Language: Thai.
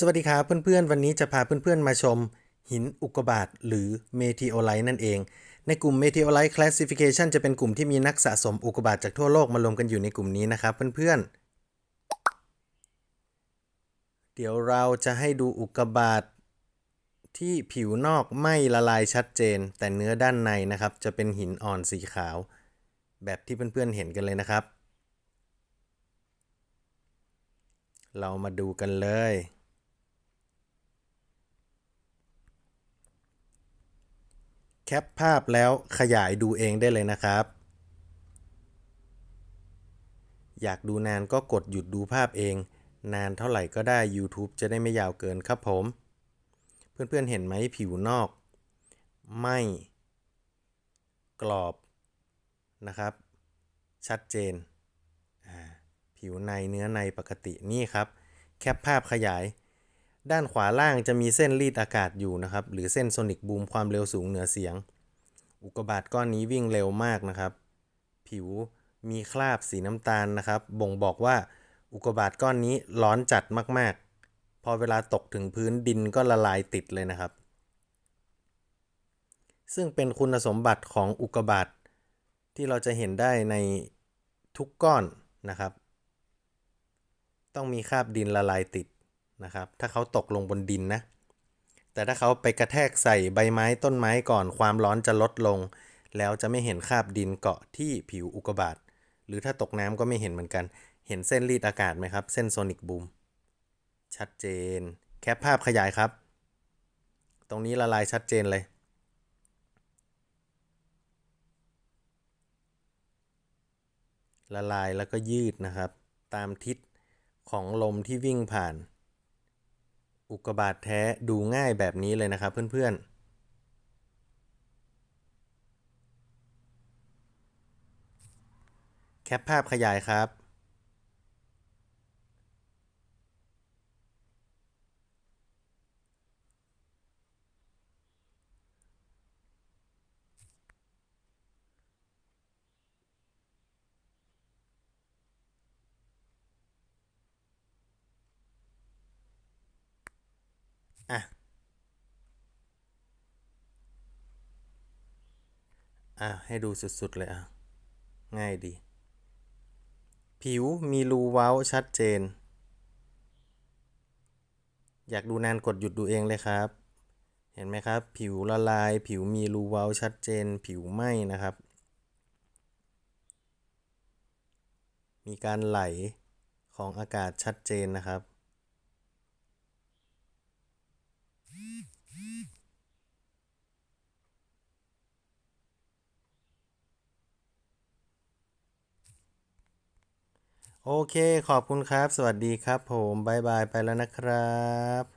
สวัสดีครับเพื่อนๆ วันนี้จะพาเพื่อนๆ มาชม หินอุกกาบาตหรือเมทิโอไลท์นั่นเอง ในกลุ่ม Meteorite Classification จะเป็นกลุ่มที่มีนักสะสมอุกกาบาตจากทั่วโลกมารวมกันอยู่ในกลุ่มนี้นะครับเพื่อนๆ เดี๋ยวเราจะให้ดูอุกกาบาตที่ผิวนอกไม่ละลายชัดเจน แต่เนื้อด้านในนะครับ จะเป็นหินอ่อนสีขาว แบบที่เพื่อนๆเห็นกันเลยนะครับ เรามาดูกันเลย แคปภาพแล้วขยายดูเองได้เลยนะครับ อยากดูนานก็กดหยุดดูภาพเอง นานเท่าไหร่ก็ได้ YouTube จะได้ไม่ยาวเกินครับผม เพื่อนๆเห็นไหมผิวนอก ไม่ กรอบนะครับ ชัดเจน ผิวในเนื้อในปกตินี่ครับ แคปภาพขยาย ด้านขวาล่างจะมีเส้นรีดอากาศอยู่นะครับ หรือเส้นโซนิกบูมความเร็วสูงเหนือเสียง อุกกาบาตก้อนนี้วิ่งเร็วมากนะครับ ผิวมีคราบสีน้ำตาลนะครับ บ่งบอกว่าอุกกาบาตก้อนนี้ร้อนจัดมาก ๆ พอเวลาตกถึงพื้นดินก็ละลายติดเลยนะครับ ซึ่งเป็นคุณสมบัติของอุกกาบาตที่เราจะเห็นได้ในทุกก้อนนะครับ ต้องมีคราบดินละลายติด นะครับ ถ้าเขาตกลงบนดินนะ แต่ถ้าเขาไปกระแทกใส่ใบไม้ต้นไม้ก่อนความร้อนจะลดลง แล้วจะไม่เห็นคราบดินเกาะที่ผิวอุกกาบาตหรือถ้าตกน้ำก็ไม่เห็นเหมือนกัน เห็นเส้นรีดอากาศไหมครับ เส้นโซนิกบูม ชัดเจน แคปภาพขยายครับ ตรงนี้ละลายชัดเจนเลยละลายแล้วก็ยืดนะครับ ตามทิศของลมที่วิ่งผ่าน อุกกาบาตแท้ดูง่ายแบบนี้เลยนะครับเพื่อนๆแคปภาพขยายครับ อะ อะให้ดูสุดๆเลยอะ ง่ายดี ผิวมีรูเว้าชัดเจน อยากดูนานกดหยุดดูเองเลยครับ เห็นไหมครับ ผิวละลาย ผิวมีรูเว้าชัดเจน ผิวไหมนะครับ มีการไหลของอากาศชัดเจนนะครับ โอเค ขอบคุณครับ สวัสดีครับผมบายบายไปแล้วนะครับ